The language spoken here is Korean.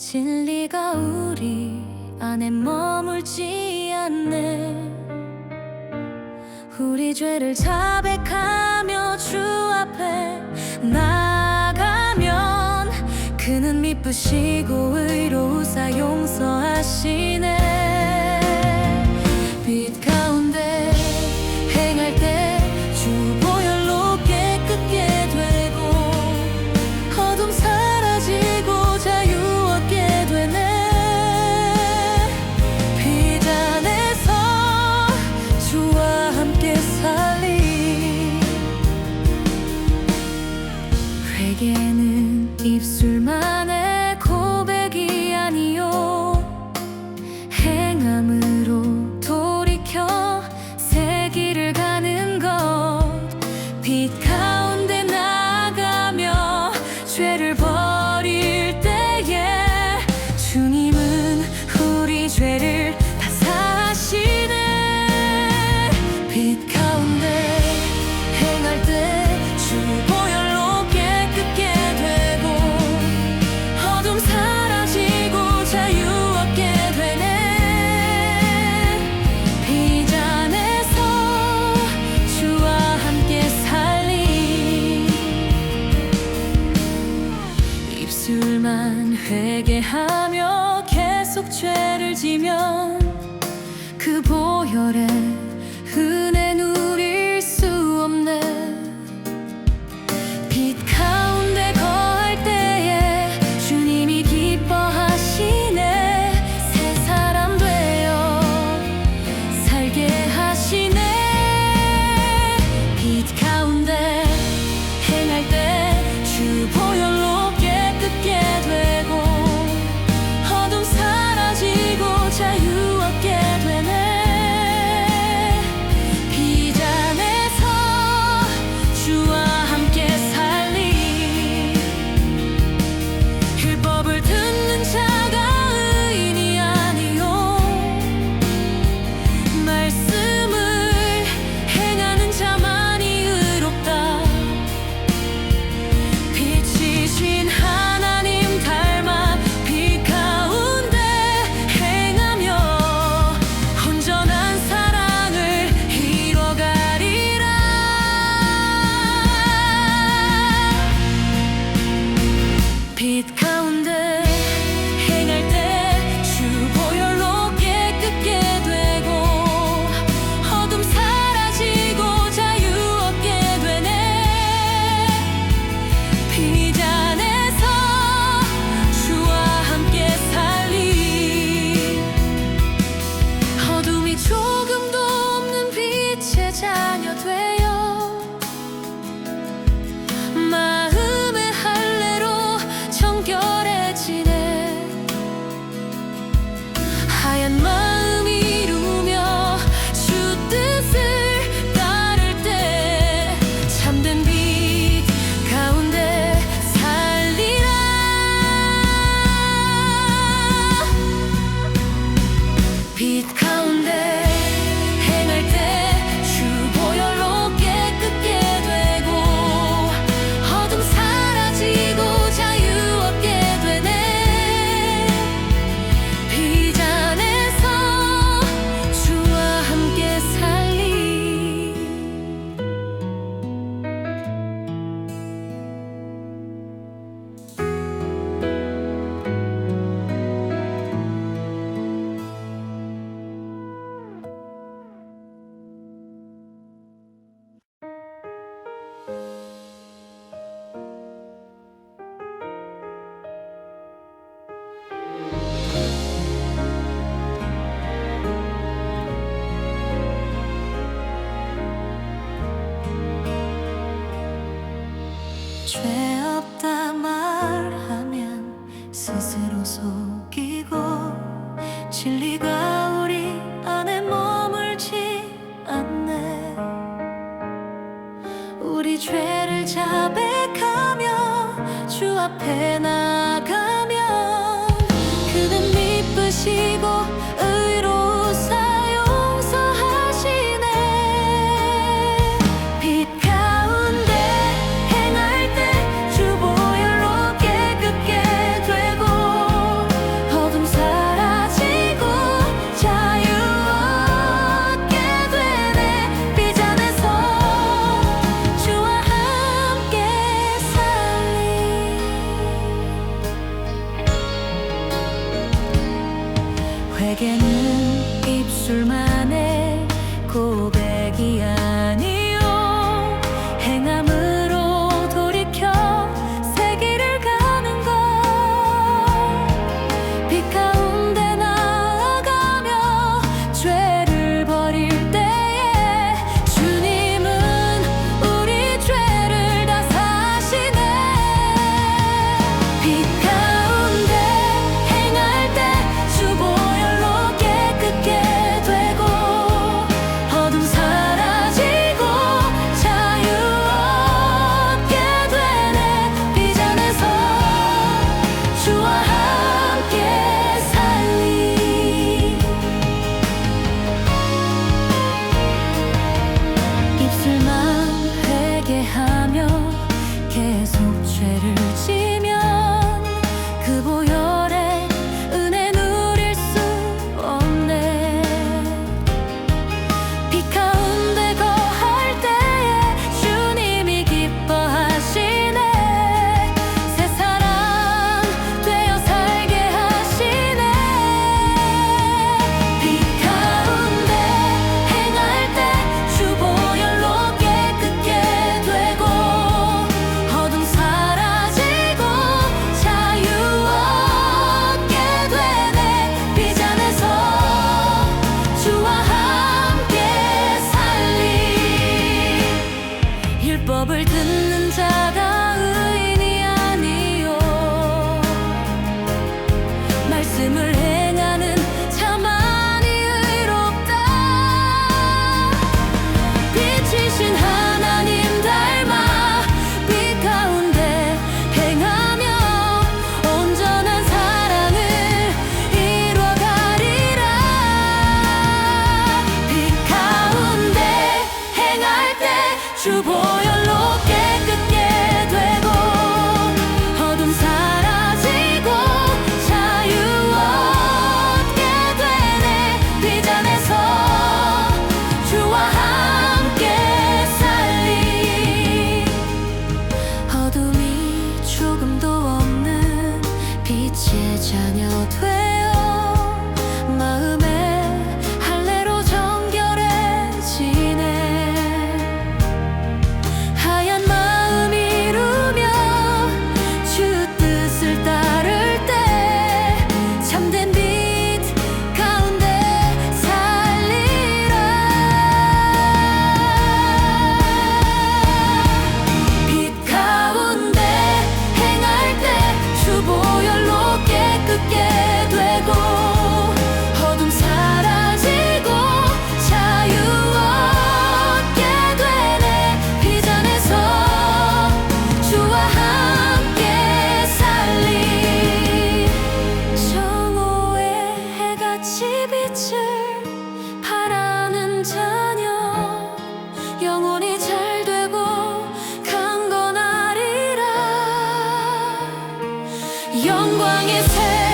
진리가 우리 안에 머물지 않네. 우리 죄를 자백하며 주 앞에 나가면 그는 미쁘시고 의로우사 용서하시네. 죄를 지면 그 보혈에 your. 죄 없다 말하면 스스로 속이고 진리가 우리 안에 머물지 않네. 우리 죄를 자백하며 주 앞에 나 입술만의 고백. 영광의 새